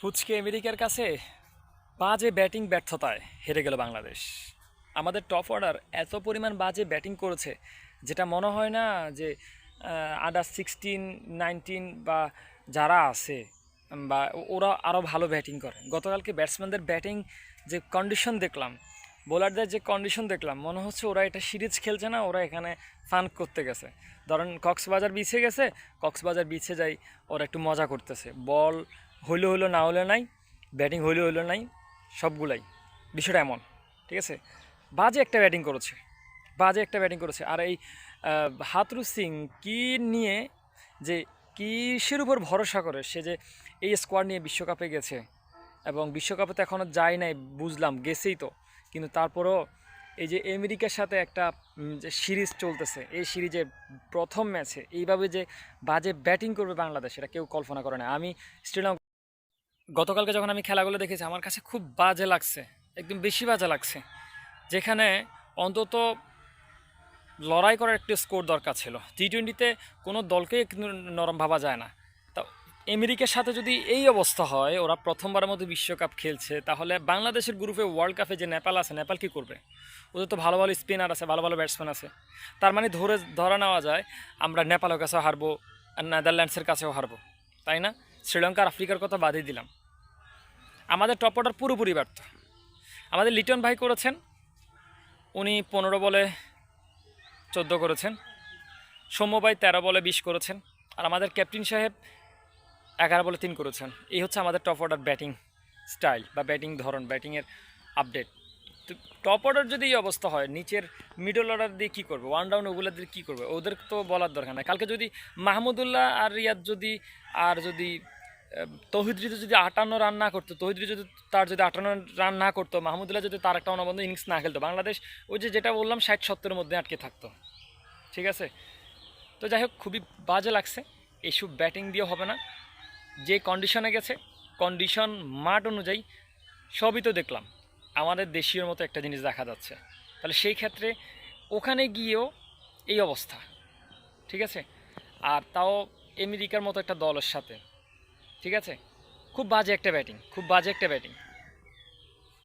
ফুচকে আমেরিকার কাছে বাজে ব্যাটিং ব্যর্থতায় হেরে গেল বাংলাদেশ। আমাদের টপ অর্ডার এত পরিমাণ বাজে ব্যাটিং করেছে যেটা মনে হয় না যে আন্ডার সিক্সটিন নাইনটিন বা যারা আছে, বা ওরা আরও ভালো ব্যাটিং করে। গতকালকে ব্যাটসম্যানদের ব্যাটিং যে কন্ডিশন দেখলাম বোলারদের যে কন্ডিশন দেখলাম, মনে হচ্ছে ওরা এটা সিরিজ খেলছে না, ওরা এখানে ফান করতে গেছে। ধরেন কক্সবাজার বিছে গেছে, কক্সবাজার বিছে যাই ওরা একটু মজা করতেছে। বল হইল হইল না হলে নাই ব্যাটিং হইল হইল নাই, সবগুলাই। বিষয়টা এমন, ঠিক আছে? বাজে একটা ব্যাটিং করেছে, বাজে একটা ব্যাটিং করেছে। আর এই হাতরু সিং কি নিয়ে যে কিসের উপর ভরসা করে? সে যে এই স্কোয়াড নিয়ে বিশ্বকাপে গেছে এবং বিশ্বকাপে তো এখনও যায় নাই, বুঝলাম, গেছেই তো। কিন্তু তারপরও এই যে আমেরিকার সাথে একটা যে সিরিজ চলতেছে, এই সিরিজের প্রথম ম্যাচে এইভাবে যে বাজে ব্যাটিং করবে বাংলাদেশ, এটা কেউ কল্পনা করে না। আমি স্টেডিয়াম গতকালকে যখন আমি খেলাগুলো দেখেছি, আমার কাছে খুব বাজে লাগছে, একদম বেশি বাজে লাগছে। যেখানে অন্তত লড়াই করার একটু স্কোর দরকার ছিল। টি টোয়েন্টিতে কোনো দলকে নরম ভাবা যায় না। তা আমেরিকার সাথে যদি এই অবস্থা হয়, ওরা প্রথমবারের মধ্যে বিশ্বকাপ খেলছে, তাহলে বাংলাদেশের গ্রুপে ওয়ার্ল্ড কাপে যে নেপাল আছে, নেপাল কী করবে? ওদের তো ভালো ভালো স্পিনার আছে, ভালো ভালো ব্যাটসম্যান আছে। তার মানে ধরে, ধরা নেওয়া যায়, আমরা নেপালের কাছেও হারবো, আর নেদারল্যান্ডসের কাছেও হারবো। তাই না? শ্রীলঙ্কা আফ্রিকার কথা বাদই দিলাম। আমাদের টপ অর্ডার পুরোপুরি ব্যর্থ। আমাদের লিটন ভাই করেছেন, উনি পনেরো বলে চোদ্দ করেছেন সৌম্যভাই তেরো বলে বিশ করেছেন, আর আমাদের ক্যাপ্টেন সাহেব এগারো বলে তিন করেছেন। এই হচ্ছে আমাদের টপ অর্ডার ব্যাটিং স্টাইল বা ব্যাটিং ধরন ব্যাটিংয়ের আপডেট তো টপ অর্ডার যদি এই অবস্থা হয়, নিচের মিডল অর্ডার দিয়ে কী করবে? ওয়ান ডাউন ওগুলো দিয়ে কী করবে? ওদের তো বলার দরকার নাই। কালকে যদি মাহমুদুল্লাহ আর রিয়াদ যদি, আর যদি তহিদ্রিতে যদি আটান্ন রান না করতো তহিদ্রি যদি তার যদি আটান্ন রান না করতো, মাহমুদুল্লাহ যদি তার একটা অনবন্ধ ইনিংস না খেলতো, বাংলাদেশ ওই যে যেটা বললাম ষাট সত্তরের মধ্যে আটকে থাকতো। ঠিক আছে? তো যাই হোক, খুবই বাজে লাগছে। এইসব ব্যাটিং দিয়ে হবে না। যে কন্ডিশনে গেছে কন্ডিশন মাঠ অনুযায়ী সবই তো দেখলাম। আমাদের দেশীয় মতো একটা জিনিস দেখা যাচ্ছে। তাহলে সেই ক্ষেত্রে ওখানে গিয়েও এই অবস্থা। ঠিক আছে? আর তাও আমেরিকার মতো একটা দলের সাথে। ঠিক আছে? খুব বাজে একটা ব্যাটিং খুব বাজে একটা ব্যাটিং